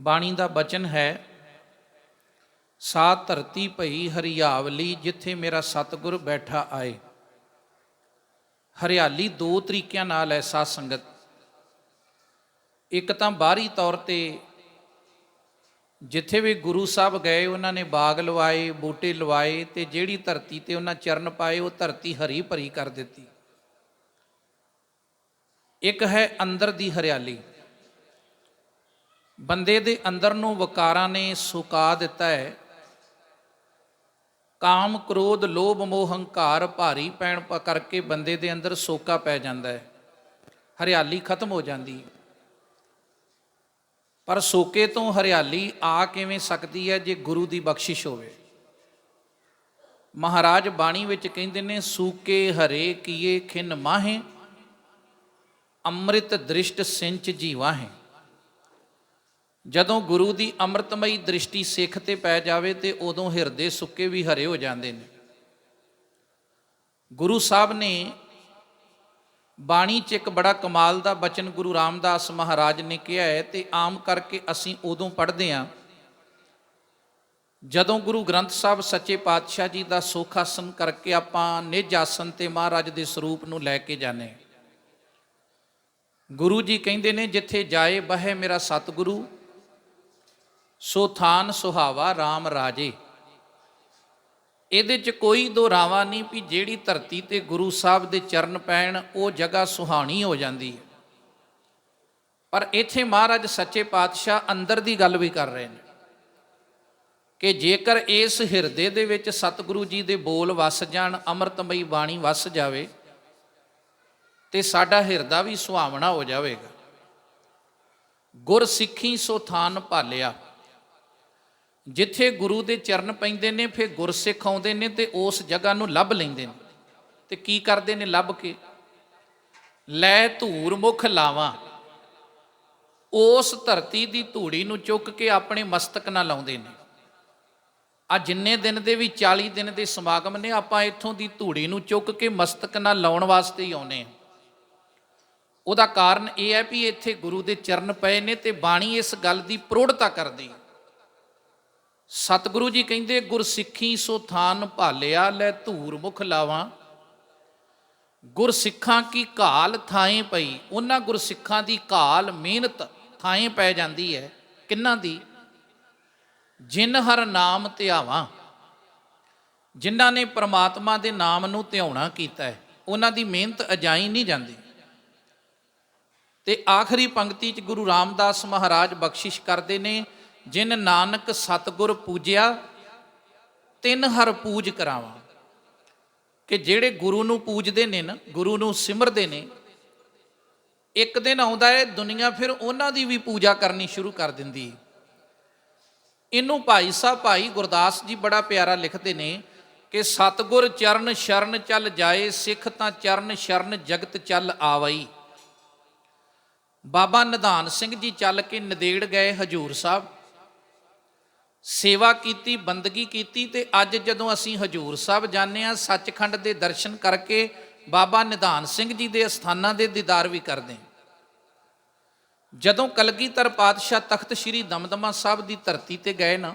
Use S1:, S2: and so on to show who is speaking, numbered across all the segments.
S1: ਬਾਣੀ ਦਾ ਬਚਨ ਹੈ ਸਾ ਧਰਤੀ ਭਈ ਹਰਿਆਵਲੀ ਜਿੱਥੇ ਮੇਰਾ ਸਤਿਗੁਰ ਬੈਠਾ ਆਏ। ਹਰਿਆਲੀ ਦੋ ਤਰੀਕਿਆਂ ਨਾਲ ਹੈ ਸਾਧ ਸੰਗਤ। ਇੱਕ ਤਾਂ ਬਾਹਰੀ ਤੌਰ ਤੇ ਜਿੱਥੇ ਵੀ ਗੁਰੂ ਸਾਹਿਬ ਗਏ, ਉਹਨਾਂ ਨੇ ਬਾਗ ਲਵਾਏ, ਬੂਟੇ ਲਵਾਏ ਤੇ ਜਿਹੜੀ ਧਰਤੀ ਤੇ ਉਹਨਾਂ ਚਰਨ ਪਾਏ, ਉਹ ਧਰਤੀ ਹਰੀ ਭਰੀ ਕਰ ਦਿੱਤੀ। ਇੱਕ ਹੈ ਅੰਦਰ ਦੀ ਹਰਿਆਲੀ। ਬੰਦੇ ਦੇ ਅੰਦਰ ਨੂੰ ਵਕਾਰਾਂ ਨੇ ਸੁਕਾ ਦਿੱਤਾ ਹੈ। ਕਾਮ, ਕ੍ਰੋਧ, ਲੋਭ, ਮੋਹ, ਹੰਕਾਰ, ਭਾਰੀ ਪੈਣ ਕਰਕੇ ਬੰਦੇ ਦੇ ਅੰਦਰ ਸੋਕਾ ਪੈ ਜਾਂਦਾ ਹੈ। ਹਰਿਆਲੀ ਖਤਮ ਹੋ ਜਾਂਦੀ ਹੈ। ਪਰ ਸੋਕੇ ਤੋਂ ਹਰਿਆਲੀ ਆ ਕਿਵੇਂ ਸਕਦੀ ਹੈ ਜੇ ਗੁਰੂ ਦੀ ਬਖਸ਼ਿਸ਼ ਹੋਵੇ? ਮਹਾਰਾਜ ਬਾਣੀ ਵਿੱਚ ਕਹਿੰਦੇ ਨੇ, ਸੂਕੇ ਹਰੇ ਕੀਏ ਖਿਨ ਮਾਹੇ, ਅੰਮ੍ਰਿਤ ਦ੍ਰਿਸ਼ਟ ਸਿੰਚ ਜੀਵਾਹੇ। ਜਦੋਂ ਗੁਰੂ ਦੀ ਅੰਮ੍ਰਿਤਮਈ ਦ੍ਰਿਸ਼ਟੀ ਸਿੱਖ ਤੇ ਪੈ ਜਾਵੇ ਤੇ ਉਦੋਂ ਹਿਰਦੇ ਸੁੱਕੇ ਵੀ ਹਰੇ ਹੋ ਜਾਂਦੇ ਨੇ। ਗੁਰੂ ਸਾਹਿਬ ਨੇ ਬਾਣੀ 'ਚ ਇੱਕ ਬੜਾ ਕਮਾਲ ਦਾ ਬਚਨ ਗੁਰੂ ਰਾਮਦਾਸ ਮਹਾਰਾਜ ਨੇ ਕਿਹਾ ਹੈ ਤੇ ਆਮ ਕਰਕੇ ਅਸੀਂ ਉਦੋਂ ਪੜ੍ਹਦੇ ਹਾਂ, ਜਦੋਂ ਗੁਰੂ ਗ੍ਰੰਥ ਸਾਹਿਬ ਸੱਚੇ ਪਾਤਸ਼ਾਹ ਜੀ ਦਾ ਸੁਖਾਸਨ ਕਰਕੇ ਆਪਾਂ ਨਿਜ ਆਸਨ ਤੇ ਮਹਾਰਾਜ ਦੇ ਸਰੂਪ ਨੂੰ ਲੈ ਕੇ ਜਾਂਦੇ ਗੁਰੂ ਜੀ ਕਹਿੰਦੇ ਨੇ, ਜਿੱਥੇ ਜਾਏ ਬਹਿ ਮੇਰਾ ਸਤਿਗੁਰੂ ਸੋ ਥਾਨ ਸੁਹਾਵਾ RAM ਰਾਜੇ। ਇਹਦੇ 'ਚ ਕੋਈ ਦੁਹਰਾਵਾ ਨਹੀਂ ਵੀ ਜਿਹੜੀ ਧਰਤੀ ਤੇ ਗੁਰੂ ਸਾਹਿਬ ਦੇ ਚਰਨ ਪੈਣ, ਉਹ ਜਗ੍ਹਾ ਸੁਹਾਣੀ ਹੋ ਜਾਂਦੀ ਹੈ। ਪਰ ਇੱਥੇ ਮਹਾਰਾਜ ਸੱਚੇ ਪਾਤਸ਼ਾਹ ਅੰਦਰ ਦੀ ਗੱਲ ਵੀ ਕਰ ਰਹੇ ਨੇ ਕਿ ਜੇਕਰ ਇਸ ਹਿਰਦੇ ਦੇ ਵਿੱਚ ਸਤਿਗੁਰੂ ਜੀ ਦੇ ਬੋਲ ਵਸ ਜਾਣ, ਅੰਮ੍ਰਿਤਮਈ ਬਾਣੀ ਵਸ ਜਾਵੇ, ਤੇ ਸਾਡਾ ਹਿਰਦਾ ਵੀ ਸੁਹਾਵਣਾ ਹੋ ਜਾਵੇਗਾ। ਗੁਰ ਸਿੱਖੀ ਸੋ ਥਾਨ ਭਾਲਿਆ। ਜਿੱਥੇ ਗੁਰੂ ਦੇ ਚਰਨ ਪੈਂਦੇ ਨੇ, ਫਿਰ ਗੁਰਸਿੱਖ ਆਉਂਦੇ ਨੇ ਤੇ ਉਸ ਜਗ੍ਹਾ ਨੂੰ ਲੱਭ ਲੈਂਦੇ ਨੇ। ਤੇ ਕੀ ਕਰਦੇ ਨੇ ਲੱਭ ਕੇ? ਲੈ ਧੂਰ ਮੁਖ ਲਾਵਾਂ। ਉਸ ਧਰਤੀ ਦੀ ਧੂੜੀ ਨੂੰ ਚੁੱਕ ਕੇ ਆਪਣੇ ਮਸਤਕ ਨਾਲ ਲਾਉਂਦੇ ਨੇ। ਆ ਜਿੰਨੇ ਦਿਨ ਦੇ ਵੀ 40 ਦਿਨ ਦੇ ਸਮਾਗਮ ਨੇ, ਆਪਾਂ ਇੱਥੋਂ ਦੀ ਧੂੜੀ ਨੂੰ ਚੁੱਕ ਕੇ ਮਸਤਕ ਨਾਲ ਲਾਉਣ ਵਾਸਤੇ ਹੀ ਆਉਨੇ ਆ ਉਹਦਾ ਕਾਰਨ ਇਹ ਹੈ ਵੀ ਇੱਥੇ ਗੁਰੂ ਦੇ ਚਰਨ ਪਏ ਨੇ ਤੇ ਬਾਣੀ ਇਸ ਗੱਲ ਦੀ ਪ੍ਰੋੜਤਾ ਕਰਦੀ ਹੈ। ਸਤਿਗੁਰੂ ਜੀ ਕਹਿੰਦੇ, ਗੁਰਸਿੱਖੀ ਸੋ ਥਾਨ ਭਾਲਿਆ, ਲੈ ਧੂਰ ਮੁਖ ਲਾਵਾਂ। ਗੁਰਸਿੱਖਾਂ ਕੀ ਘਾਲ ਥਾਏ ਪਈ, ਉਹਨਾਂ ਗੁਰਸਿੱਖਾਂ ਦੀ ਘਾਲ ਮਿਹਨਤ ਥਾਏ ਪੈ ਜਾਂਦੀ ਹੈ। ਕਿੰਨਾਂ ਦੀ? ਜਿਨ ਹਰ ਨਾਮ ਧਿਆਵਾਂ। ਜਿਨ੍ਹਾਂ ਨੇ ਪ੍ਰਮਾਤਮਾ ਦੇ ਨਾਮ ਨੂੰ ਧਿਆਉਣਾ ਕੀਤਾ ਹੈ, ਉਹਨਾਂ ਦੀ ਮਿਹਨਤ ਅਜਾਈ ਨਹੀਂ ਜਾਂਦੀ। ਤੇ ਆਖਰੀ ਪੰਕਤੀ ਚ ਗੁਰੂ ਰਾਮਦਾਸ ਮਹਾਰਾਜ ਬਖਸ਼ਿਸ਼ ਕਰਦੇ ਨੇ ਜਿਨ ਨਾਨਕ ਸਤਗੁਰ ਪੂਜਿਆ, ਤਿੰਨ ਹਰ ਪੂਜ ਕਰਾਵਾਂ। ਕਿ ਜਿਹੜੇ ਗੁਰੂ ਨੂੰ ਪੂਜਦੇ ਨੇ ਨਾ, ਗੁਰੂ ਨੂੰ ਸਿਮਰਦੇ ਨੇ, ਇੱਕ ਦਿਨ ਆਉਂਦਾ ਹੈ ਦੁਨੀਆ ਫਿਰ ਉਹਨਾਂ ਦੀ ਵੀ ਪੂਜਾ ਕਰਨੀ ਸ਼ੁਰੂ ਕਰ ਦਿੰਦੀ ਇਹਨੂੰ ਭਾਈ ਸਾਹਿਬ ਭਾਈ ਗੁਰਦਾਸ ਜੀ ਬੜਾ ਪਿਆਰਾ ਲਿਖਦੇ ਨੇ ਕਿ ਸਤਗੁਰ ਚਰਨ ਸ਼ਰਨ ਚੱਲ ਜਾਏ, ਸਿੱਖ ਤਾਂ ਚਰਨ ਸ਼ਰਨ ਜਗਤ ਚੱਲ ਆਵਈ। ਬਾਬਾ ਨਿਧਾਨ ਸਿੰਘ ਜੀ ਚੱਲ ਕੇ ਨਦੇੜ ਗਏ ਹਜੂਰ ਸਾਹਿਬ। ਸੇਵਾ ਕੀਤੀ, ਬੰਦਗੀ ਕੀਤੀ ਤੇ ਅੱਜ ਜਦੋਂ ਅਸੀਂ ਹਜੂਰ ਸਾਹਿਬ ਜਾਂਦੇ ਆ ਸੱਚਖੰਡ ਦੇ ਦਰਸ਼ਨ ਕਰਕੇ ਬਾਬਾ ਨਿਧਾਨ ਸਿੰਘ ਜੀ ਦੇ ਅਸਥਾਨਾਂ ਦੇ ਦੀਦਾਰ ਵੀ ਕਰਦੇ ਹਾਂ। ਜਦੋਂ ਕਲਗੀਧਰ ਪਾਤਸ਼ਾਹ ਤਖਤ ਸ੍ਰੀ ਦਮਦਮਾ ਸਾਹਿਬ ਦੀ ਧਰਤੀ ਤੇ ਗਏ ਨਾ,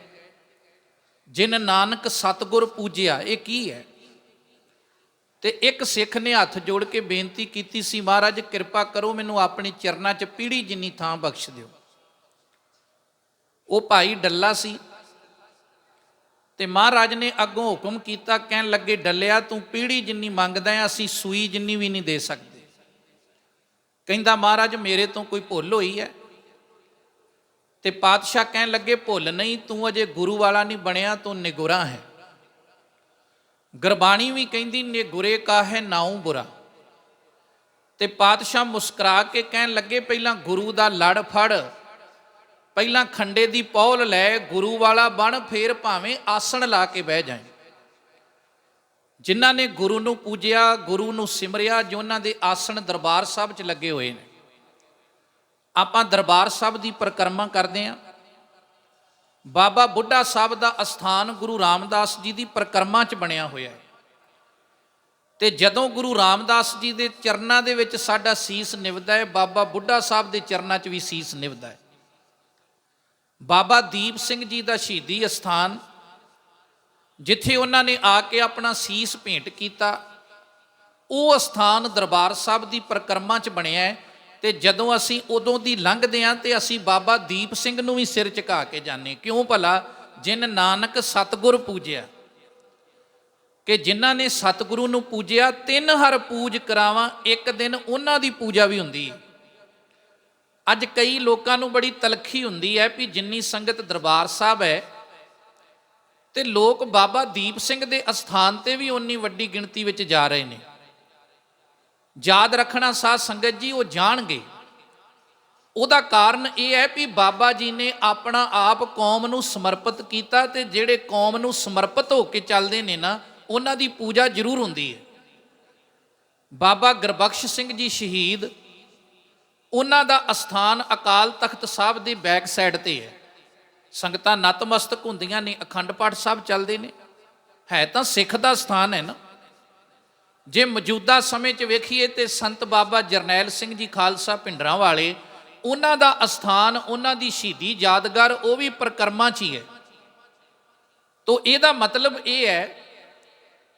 S1: ਜਿਨ ਨਾਨਕ ਸਤਗੁਰ ਪੂਜਿਆ, ਇਹ ਕੀ ਹੈ? ਤੇ ਇੱਕ ਸਿੱਖ ਨੇ ਹੱਥ ਜੋੜ ਕੇ ਬੇਨਤੀ ਕੀਤੀ ਸੀ, ਮਹਾਰਾਜ ਕਿਰਪਾ ਕਰੋ ਮੈਨੂੰ ਆਪਣੀ ਚਰਨਾਂ 'ਚ ਪੀੜੀ ਜਿੰਨੀ ਥਾਂ ਬਖਸ਼ ਦਿਓ। ਉਹ ਭਾਈ ਡੱਲਾ ਸੀ ਤੇ ਮਹਾਰਾਜ ਨੇ ਅੱਗੋਂ ਹੁਕਮ ਕੀਤਾ, ਕਹਿਣ ਲੱਗੇ, ਡੱਲਿਆ, ਤੂੰ ਪੀੜੀ ਜਿੰਨੀ ਮੰਗਦਾ ਹੈ ਅਸੀਂ ਸੂਈ ਜਿੰਨੀ ਵੀ ਨਹੀਂ ਦੇ ਸਕਦੇ। ਕਹਿੰਦਾ, ਮਹਾਰਾਜ, ਮੇਰੇ ਤੋਂ ਕੋਈ ਭੁੱਲ ਹੋਈ ਹੈ? ਤੇ ਪਾਤਸ਼ਾਹ ਕਹਿਣ ਲੱਗੇ, ਭੁੱਲ ਨਹੀਂ, ਤੂੰ ਅਜੇ ਗੁਰੂ ਵਾਲਾ ਨਹੀਂ ਬਣਿਆ, ਤੂੰ ਨਿਗੁਰਾ ਹੈ। ਗੁਰਬਾਣੀ ਵੀ ਕਹਿੰਦੀ, ਨਿਗੁਰੇ ਕਾ ਹੈ ਨਾਉ ਬੁਰਾ। ਤੇ ਪਾਤਸ਼ਾਹ ਮੁਸਕਰਾ ਕੇ ਕਹਿਣ ਲੱਗੇ, ਪਹਿਲਾਂ ਗੁਰੂ ਦਾ ਲੜ ਫੜ ਪਹਿਲਾਂ ਖੰਡੇ ਦੀ ਪੌਲ ਲੈ ਗੁਰੂ ਵਾਲਾ ਬਣ, ਫੇਰ ਭਾਵੇਂ ਆਸਣ ਲਾ ਕੇ ਬਹਿ ਜਾਏ। ਜਿਨ੍ਹਾਂ ਨੇ ਗੁਰੂ ਨੂੰ ਪੂਜਿਆ, ਗੁਰੂ ਨੂੰ ਸਿਮਰਿਆ ਜੋ ਉਹਨਾਂ ਦੇ ਆਸਣ ਦਰਬਾਰ ਸਾਹਿਬ 'ਚ ਲੱਗੇ ਹੋਏ ਨੇ। ਆਪਾਂ ਦਰਬਾਰ ਸਾਹਿਬ ਦੀ ਪਰਿਕਰਮਾ ਕਰਦੇ ਆਂ। ਬਾਬਾ ਬੁੱਢਾ ਸਾਹਿਬ ਦਾ ਅਸਥਾਨ ਗੁਰੂ ਰਾਮਦਾਸ ਜੀ ਦੀ ਪਰਿਕਰਮਾ 'ਚ ਬਣਿਆ ਹੋਇਆ ਹੈ। ਤੇ ਜਦੋਂ ਗੁਰੂ ਰਾਮਦਾਸ ਜੀ ਦੇ ਚਰਨਾਂ ਦੇ ਵਿੱਚ ਸਾਡਾ ਸੀਸ ਨਿਵਦਾ ਹੈ, ਬਾਬਾ ਬੁੱਢਾ ਸਾਹਿਬ ਦੇ ਚਰਨਾਂ 'ਚ ਵੀ ਸੀਸ ਨਿਵਦਾ ਹੈ। ਬਾਬਾ ਦੀਪ ਸਿੰਘ ਜੀ ਦਾ ਸ਼ਹੀਦੀ ਅਸਥਾਨ, ਜਿੱਥੇ ਉਹਨਾਂ ਨੇ ਆ ਕੇ ਆਪਣਾ ਸੀਸ ਭੇਂਟ ਕੀਤਾ, ਉਹ ਅਸਥਾਨ ਦਰਬਾਰ ਸਾਹਿਬ ਦੀ ਪਰਿਕਰਮਾ 'ਚ ਬਣਿਆ ਹੈ ਤੇ ਜਦੋਂ ਅਸੀਂ ਉਦੋਂ ਦੀ ਲੰਘਦੇ ਆਂ ਤੇ ਅਸੀਂ ਬਾਬਾ ਦੀਪ ਸਿੰਘ ਨੂੰ ਵੀ ਸਿਰ ਝੁਕਾ ਕੇ ਜਾਂਦੇ ਕਿਉਂ ਭਲਾ? ਜਿਨ ਨਾਨਕ ਸਤਗੁਰ ਪੂਜਿਆ। ਕਿ ਜਿਨ੍ਹਾਂ ਨੇ ਸਤਿਗੁਰੂ ਨੂੰ ਪੂਜਿਆ, ਤਿੰਨ ਹਰ ਪੂਜ ਕਰਾਵਾਂ, ਇੱਕ ਦਿਨ ਉਹਨਾਂ ਦੀ ਪੂਜਾ ਵੀ ਹੁੰਦੀ ਹੈ। ਅੱਜ ਕਈ ਲੋਕਾਂ ਨੂੰ ਬੜੀ ਤਲਖੀ ਹੁੰਦੀ ਹੈ ਵੀ ਜਿੰਨੀ ਸੰਗਤ ਦਰਬਾਰ ਸਾਹਿਬ ਹੈ ਤੇ ਲੋਕ ਬਾਬਾ ਦੀਪ ਸਿੰਘ ਦੇ ਅਸਥਾਨ ਤੇ ਵੀ ਉਨੀ ਵੱਡੀ ਗਿਣਤੀ ਵਿੱਚ ਜਾ ਰਹੇ ਨੇ। ਯਾਦ ਰੱਖਣਾ ਸਾਧ ਸੰਗਤ ਜੀ, ਉਹ ਜਾਣਗੇ। ਉਹਦਾ ਕਾਰਨ ਇਹ ਹੈ ਵੀ ਬਾਬਾ ਜੀ ਨੇ ਆਪਣਾ ਆਪ ਕੌਮ ਨੂੰ ਸਮਰਪਿਤ ਕੀਤਾ ਤੇ ਜਿਹੜੇ ਕੌਮ ਨੂੰ ਸਮਰਪਿਤ ਹੋ ਕੇ ਚੱਲਦੇ ਨੇ ਨਾ, ਉਹਨਾਂ ਦੀ ਪੂਜਾ ਜ਼ਰੂਰ ਹੁੰਦੀ ਹੈ। ਬਾਬਾ ਗੁਰਬਖਸ਼ ਸਿੰਘ ਜੀ ਸ਼ਹੀਦ ਉਹਨਾਂ ਦਾ ਅਸਥਾਨ ਅਕਾਲ ਤਖਤ ਸਾਹਿਬ ਦੀ ਬੈਕ ਸਾਈਡ ਤੇ ਹੈ। ਸੰਗਤਾਂ ਨਤਮਸਤਕ ਹੁੰਦੀਆਂ ਨੇ, ਅਖੰਡ ਪਾਠ ਸਾਹਿਬ ਚੱਲਦੇ ਨੇ। ਹੈ ਤਾਂ ਸਿੱਖ ਦਾ ਸਥਾਨ ਹੈ ਨਾ। ਜੇ ਮੌਜੂਦਾ ਸਮੇਂ 'ਚ ਵੇਖੀਏ ਤੇ ਸੰਤ ਬਾਬਾ ਜਰਨੈਲ ਸਿੰਘ ਜੀ ਖਾਲਸਾ ਪਿੰਡਰਾਂ ਵਾਲੇ, ਉਹਨਾਂ ਦਾ ਅਸਥਾਨ, ਉਹਨਾਂ ਦੀ ਸ਼ਹੀਦੀ ਯਾਦਗਾਰ ਉਹ ਵੀ ਪ੍ਰਕਰਮਾਂ 'ਚ ਹੀ ਹੈ। ਤੋ ਇਹਦਾ ਮਤਲਬ ਇਹ ਹੈ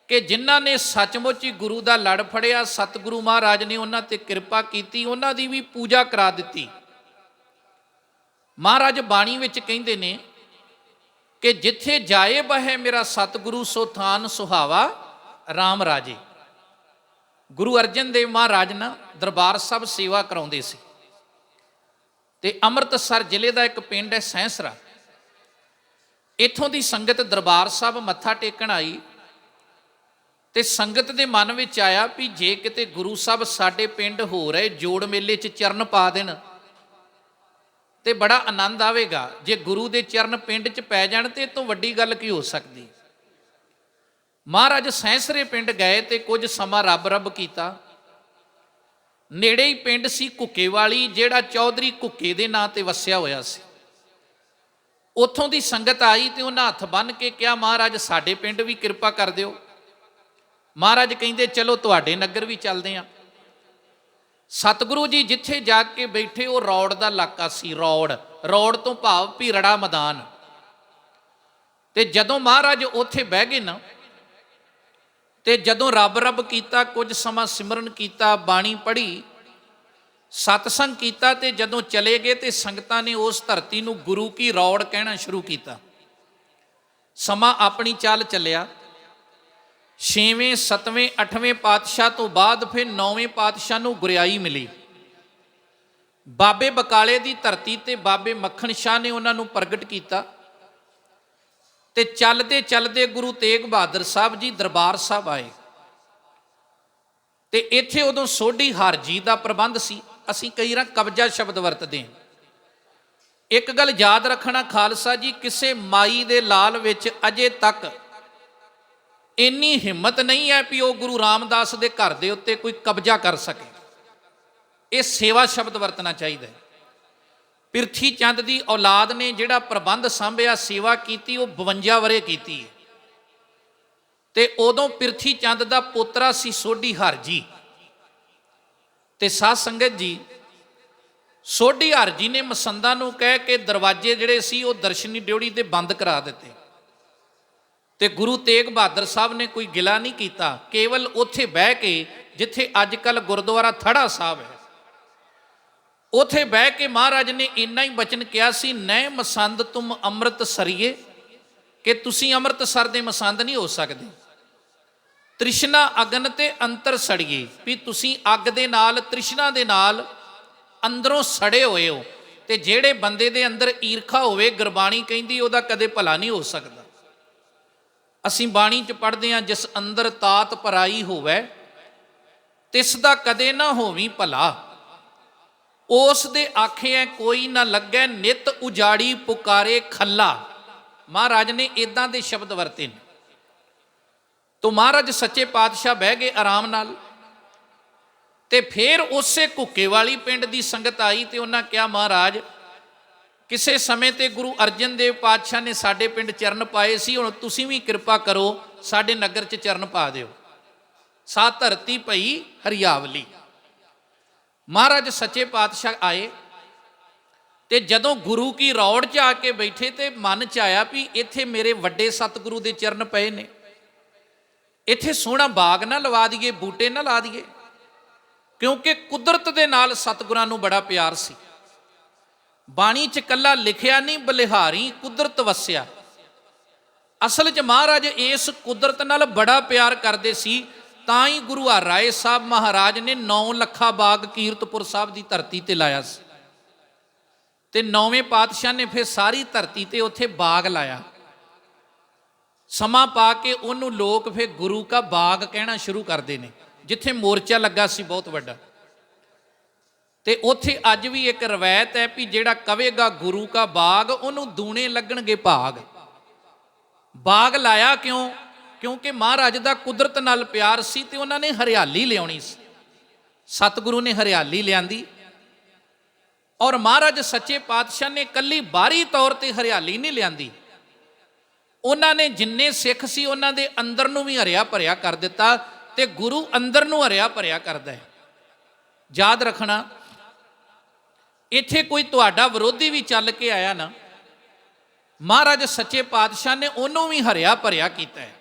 S1: ਕਿ ਜਿਨ੍ਹਾਂ ਨੇ ਸੱਚਮੁੱਚ ਹੀ ਗੁਰੂ ਦਾ ਲੜ ਫੜਿਆ, ਸਤਿਗੁਰੂ ਮਹਾਰਾਜ ਨੇ ਉਹਨਾਂ ਤੇ ਕਿਰਪਾ ਕੀਤੀ, ਉਹਨਾਂ ਦੀ ਵੀ ਪੂਜਾ ਕਰਾ ਦਿੱਤੀ। ਮਹਾਰਾਜ ਬਾਣੀ ਵਿੱਚ ਕਹਿੰਦੇ ਨੇ ਕਿ ਜਿੱਥੇ ਜਾਏ ਬਹਿ ਮੇਰਾ ਸਤਿਗੁਰੂ, ਸੋ ਥਾਨ ਸੁਹਾਵਾ RAM ਰਾਜੇ। ਗੁਰੂ ਅਰਜਨ ਦੇਵ ਮਹਾਰਾਜ ਨਾ ਦਰਬਾਰ ਸਾਹਿਬ ਸੇਵਾ ਕਰਾਉਂਦੇ ਸੀ। ਤੇ ਅੰਮ੍ਰਿਤਸਰ ਜ਼ਿਲ੍ਹੇ ਦਾ ਇੱਕ ਪਿੰਡ ਹੈ ਸੈਂਸਰਾ। ਇੱਥੋਂ ਦੀ ਸੰਗਤ ਦਰਬਾਰ ਸਾਹਿਬ ਮੱਥਾ ਟੇਕਣ ਆਈ। ਤੇ ਸੰਗਤ ਦੇ ਮਨ ਵਿੱਚ ਆਇਆ ਵੀ ਜੇ ਕਿਤੇ ਗੁਰੂ ਸਾਹਿਬ ਸਾਡੇ ਪਿੰਡ ਹੋ ਰਹੇ ਜੋੜ ਮੇਲੇ 'ਚ ਚਰਨ ਪਾ ਦੇਣ, ਤੇ ਬੜਾ ਆਨੰਦ ਆਵੇਗਾ। ਜੇ ਗੁਰੂ ਦੇ ਚਰਨ ਪਿੰਡ 'ਚ ਪੈ ਜਾਣ ਤੇ ਇਹ ਤੋਂ ਵੱਡੀ ਗੱਲ ਕੀ ਹੋ ਸਕਦੀ? ਮਹਾਰਾਜ ਸੈਂਸਰੇ ਪਿੰਡ ਗਏ ਤੇ ਕੁਝ ਸਮਾਂ ਰੱਬ ਰੱਬ ਕੀਤਾ। ਨੇੜੇ ਹੀ ਪਿੰਡ ਸੀ ਕੁੱਕੇ ਵਾਲੀ ਜਿਹੜਾ ਚੌਧਰੀ ਕੁੱਕੇ ਦੇ ਨਾਂ ਤੇ ਵਸਿਆ ਹੋਇਆ ਸੀ। ਉੱਥੋਂ ਦੀ ਸੰਗਤ ਆਈ ਤੇ ਉਹਨਾਂ ਹੱਥ ਬੰਨ ਕੇ ਕਿਹਾ, ਮਹਾਰਾਜ, ਸਾਡੇ ਪਿੰਡ ਵੀ ਕਿਰਪਾ ਕਰ ਦਿਓ। ਮਹਾਰਾਜ ਕਹਿੰਦੇ, ਚਲੋ ਤੁਹਾਡੇ ਨਗਰ ਵੀ ਚੱਲਦੇ ਆਂ। ਸਤਿਗੁਰੂ ਜੀ ਜਿੱਥੇ ਜਾ ਕੇ ਬੈਠੇ, ਉਹ ਰੌੜ ਦਾ ਇਲਾਕਾ ਸੀ, ਰੌੜ। ਰੌੜ ਤੋਂ ਭਾਵ ਭੀਰੜਾ ਮੈਦਾਨ। ਤੇ ਜਦੋਂ ਮਹਾਰਾਜ ਉੱਥੇ ਬਹਿ ਗਏ ਨਾ, ਤੇ ਜਦੋਂ ਰੱਬ ਰੱਬ ਕੀਤਾ, ਕੁਝ ਸਮਾਂ ਸਿਮਰਨ ਕੀਤਾ, ਬਾਣੀ ਪੜ੍ਹੀ, ਸਤਸੰਗ ਕੀਤਾ ਤੇ ਜਦੋਂ ਚਲੇ ਗਏ ਤੇ ਸੰਗਤਾਂ ਨੇ ਉਸ ਧਰਤੀ ਨੂੰ ਗੁਰੂ ਕੀ ਰੌੜ ਕਹਿਣਾ ਸ਼ੁਰੂ ਕੀਤਾ। ਸਮਾਂ ਆਪਣੀ ਚਾਲ ਚੱਲਿਆ। ਛੇਵੇਂ, ਸੱਤਵੇਂ, ਅੱਠਵੇਂ ਪਾਤਸ਼ਾਹ ਤੋਂ ਬਾਅਦ ਫਿਰ ਨੌਵੇਂ ਪਾਤਸ਼ਾਹ ਨੂੰ ਗੁਰਿਆਈ ਮਿਲੀ। ਬਾਬੇ ਬਕਾਲੇ ਦੀ ਧਰਤੀ ਤੇ ਬਾਬੇ ਮੱਖਣ ਸ਼ਾਹ ਨੇ ਉਹਨਾਂ ਨੂੰ ਪ੍ਰਗਟ ਕੀਤਾ ਤੇ ਚੱਲਦੇ ਚੱਲਦੇ ਗੁਰੂ ਤੇਗ ਬਹਾਦਰ ਸਾਹਿਬ ਜੀ ਦਰਬਾਰ ਸਾਹਿਬ ਆਏ। ਤੇ ਇੱਥੇ ਉਦੋਂ ਸੋਢੀ ਹਰਜੀ ਦਾ ਪ੍ਰਬੰਧ ਸੀ। ਅਸੀਂ ਕਈ ਵਾਰ ਕਬਜ਼ਾ ਸ਼ਬਦ ਵਰਤਦੇ ਹਾਂ। ਇੱਕ ਗੱਲ ਯਾਦ ਰੱਖਣਾ ਖਾਲਸਾ ਜੀ, ਕਿਸੇ ਮਾਈ ਦੇ ਲਾਲ ਵਿੱਚ ਅਜੇ ਤੱਕ ਇੰਨੀ ਹਿੰਮਤ ਨਹੀਂ ਹੈ ਵੀ ਉਹ ਗੁਰੂ ਰਾਮਦਾਸ ਦੇ ਘਰ ਦੇ ਉੱਤੇ ਕੋਈ ਕਬਜ਼ਾ ਕਰ ਸਕੇ। ਇਹ ਸੇਵਾ ਸ਼ਬਦ ਵਰਤਣਾ ਚਾਹੀਦਾ ਹੈ। ਪਿਰਥੀ ਚੰਦ ਦੀ ਔਲਾਦ ਨੇ ਜਿਹੜਾ ਪ੍ਰਬੰਧ ਸੰਭਿਆ, ਸੇਵਾ ਕੀਤੀ, ਉਹ 52 ਵਰੇ ਕੀਤੀ ਹੈ। ਤੇ ਉਦੋਂ ਪਿਰਥੀ ਚੰਦ ਦਾ ਪੋਤਰਾ ਸੀ ਸੋਢੀ ਹਰਜੀ। ਤੇ ਸਾਧ ਸੰਗਤ ਜੀ, ਸੋਢੀ ਹਰਜੀ ਨੇ ਮਸੰਦਾ ਨੂੰ ਕਹਿ ਕੇ ਦਰਵਾਜ਼ੇ ਜਿਹੜੇ ਸੀ ਉਹ ਦਰਸ਼ਨੀ ਡਿਉੜੀ ਦੇ ਬੰਦ ਕਰਾ ਦਿੱਤੇ। ਤੇ ਗੁਰੂ ਤੇਗ ਬਹਾਦਰ ਸਾਹਿਬ ਨੇ ਕੋਈ ਗਿਲਾ ਨਹੀਂ ਕੀਤਾ। ਕੇਵਲ ਉੱਥੇ ਬਹਿ ਕੇ, ਜਿੱਥੇ ਅੱਜ ਕੱਲ ਗੁਰਦੁਆਰਾ ਥੜਾ ਸਾਹਿਬ ਹੈ। ਉਥੇ ਬਹਿ ਕੇ ਮਹਾਰਾਜ ਨੇ ਇੰਨਾ ਹੀ ਬਚਨ ਕਿਹਾ ਸੀ, ਨੈ ਮਸੰਦ ਤੁਮ ਅੰਮ੍ਰਿਤ ਸਰੀਏ। ਕਿ ਤੁਸੀਂ ਅੰਮ੍ਰਿਤਸਰ ਦੇ ਮਸੰਦ ਨਹੀਂ ਹੋ ਸਕਦੇ। ਤ੍ਰਿਸ਼ਨਾ ਅਗਨ ਤੇ ਅੰਤਰ ਸੜੀਏ, ਵੀ ਤੁਸੀਂ ਅੱਗ ਦੇ ਨਾਲ, ਤ੍ਰਿਸ਼ਨਾ ਦੇ ਨਾਲ ਅੰਦਰੋਂ ਸੜੇ ਹੋਏ ਹੋ। ਤੇ ਜਿਹੜੇ ਬੰਦੇ ਦੇ ਅੰਦਰ ਈਰਖਾ ਹੋਵੇ, ਗੁਰਬਾਣੀ ਕਹਿੰਦੀ, ਉਹਦਾ ਕਦੇ ਭਲਾ ਨਹੀਂ ਹੋ ਸਕਦਾ। ਅਸੀਂ ਬਾਣੀ ਚ ਪੜ੍ਹਦੇ ਹਾਂ, ਜਿਸ ਅੰਦਰ ਤਾਤ ਪਰਾਈ ਹੋਵੇ, ਤਿਸ ਦਾ ਕਦੇ ਨਾ ਹੋਵੀ ਭਲਾ। ਉਸ ਦੇ ਆਖੇ ਕੋਈ ਨਾ ਲੱਗੈ ਨਿਤ ਉਜਾੜੀ ਪੁਕਾਰੇ ਖੱਲਾ। ਮਹਾਰਾਜ ਨੇ ਇਦਾਂ ਦੇ ਸ਼ਬਦ ਵਰਤੇ ਨੇ। ਤੋ ਮਹਾਰਾਜ ਸੱਚੇ ਪਾਤਸ਼ਾਹ ਬਹਿ ਗਏ ਆਰਾਮ ਨਾਲ, ਤੇ ਫਿਰ ਉਸੇ ਘੁੱਕੇ ਵਾਲੀ ਪਿੰਡ ਦੀ ਸੰਗਤ ਆਈ ਤੇ ਉਹਨਾਂ ਕਿਹਾ, ਮਹਾਰਾਜ ਕਿਸੇ ਸਮੇਂ ਤੇ ਗੁਰੂ ਅਰਜਨ ਦੇਵ ਪਾਤਸ਼ਾਹ ਨੇ ਸਾਡੇ ਪਿੰਡ ਚਰਨ ਪਾਏ ਸੀ, ਹੁਣ ਤੁਸੀਂ ਵੀ ਕਿਰਪਾ ਕਰੋ, ਸਾਡੇ ਨਗਰ 'ਚ ਚਰਨ ਪਾ ਦਿਓ। ਸਾ ਧਰਤੀ ਭਈ ਹਰਿਆਵਲੀ। ਮਹਾਰਾਜ ਸੱਚੇ ਪਾਤਸ਼ਾਹ ਆਏ ਤੇ ਜਦੋਂ ਗੁਰੂ ਕੀ ਰੌੜ 'ਚ ਆ ਕੇ ਬੈਠੇ ਤੇ ਮਨ 'ਚ ਆਇਆ ਵੀ ਇੱਥੇ ਮੇਰੇ ਵੱਡੇ ਸਤਿਗੁਰੂ ਦੇ ਚਰਨ ਪਏ ਨੇ। ਇੱਥੇ ਸੋਹਣਾ ਬਾਗ ਨਾ ਲਵਾ ਦਈਏ, ਬੂਟੇ ਨਾ ਲਾ ਦਈਏ, ਕਿਉਂਕਿ ਕੁਦਰਤ ਦੇ ਨਾਲ ਸਤਿਗੁਰਾਂ ਨੂੰ ਬੜਾ ਪਿਆਰ ਸੀ। ਬਾਣੀ 'ਚ ਕੱਲਾ ਲਿਖਿਆ ਨਹੀਂ, ਬਲਿਹਾਰੀ ਕੁਦਰਤ ਵਸਿਆ। ਅਸਲ 'ਚ ਮਹਾਰਾਜ ਇਸ ਕੁਦਰਤ ਨਾਲ ਬੜਾ ਪਿਆਰ ਕਰਦੇ ਸੀ, ਤਾਂ ਹੀ ਗੁਰੂ ਹਰਿਰਾਏ ਸਾਹਿਬ ਮਹਾਰਾਜ ਨੇ 9 ਲੱਖਾ ਬਾਗ ਕੀਰਤਪੁਰ ਸਾਹਿਬ ਦੀ ਧਰਤੀ ਤੇ ਲਾਇਆ ਸੀ। ਤੇ ਨੌਵੇਂ ਪਾਤਸ਼ਾਹ ਨੇ ਫਿਰ ਸਾਰੀ ਧਰਤੀ ਤੇ ਉੱਥੇ ਬਾਗ ਲਾਇਆ। ਸਮਾਂ ਪਾ ਕੇ ਉਹਨੂੰ ਲੋਕ ਫਿਰ ਗੁਰੂ ਕਾ ਬਾਗ ਕਹਿਣਾ ਸ਼ੁਰੂ ਕਰਦੇ ਨੇ, ਜਿੱਥੇ ਮੋਰਚਾ ਲੱਗਾ ਸੀ ਬਹੁਤ ਵੱਡਾ। ਤੇ ਉੱਥੇ ਅੱਜ ਵੀ ਇੱਕ ਰਵਾਇਤ ਹੈ ਵੀ ਜਿਹੜਾ ਕਵੇਗਾ ਗੁਰੂ ਕਾ ਬਾਗ, ਉਹਨੂੰ ਦੂਣੇ ਲੱਗਣਗੇ ਭਾਗ। ਬਾਗ ਲਾਇਆ ਕਿਉਂ? ਕਿਉਂਕਿ ਮਹਾਰਾਜ ਦਾ ਕੁਦਰਤ ਨਾਲ ਪਿਆਰ ਸੀ ਤੇ ਉਹਨਾਂ ਨੇ ਹਰਿਆਲੀ ਲਿਆਉਣੀ ਸੀ। ਸਤਿਗੁਰੂ ਨੇ ਹਰਿਆਲੀ ਲਿਆਂਦੀ। ਔਰ ਮਹਾਰਾਜ ਸੱਚੇ ਪਾਤਸ਼ਾਹ ਨੇ ਕੱਲੀ ਬਾਹਰੀ ਤੌਰ ਤੇ ਹਰਿਆਲੀ ਨਹੀਂ ਲਿਆਂਦੀ। ਉਹਨਾਂ ਨੇ ਜਿੰਨੇ ਸਿੱਖ ਸੀ, ਉਹਨਾਂ ਦੇ ਅੰਦਰ ਨੂੰ ਵੀ ਹਰਿਆ ਭਰਿਆ ਕਰ ਦਿੱਤਾ ਤੇ ਗੁਰੂ ਅੰਦਰ ਨੂੰ ਹਰਿਆ ਭਰਿਆ ਕਰਦਾ ਹੈ। ਯਾਦ ਰੱਖਣਾ ਇੱਥੇ ਕੋਈ ਤੁਹਾਡਾ ਵਿਰੋਧੀ ਵੀ ਚੱਲ ਕੇ ਆਇਆ ਨਾ, ਮਹਾਰਾਜ ਸੱਚੇ ਪਾਤਸ਼ਾਹ ਨੇ ਉਹਨੂੰ ਵੀ ਹਰਿਆ ਭਰਿਆ ਕੀਤਾ ਹੈ।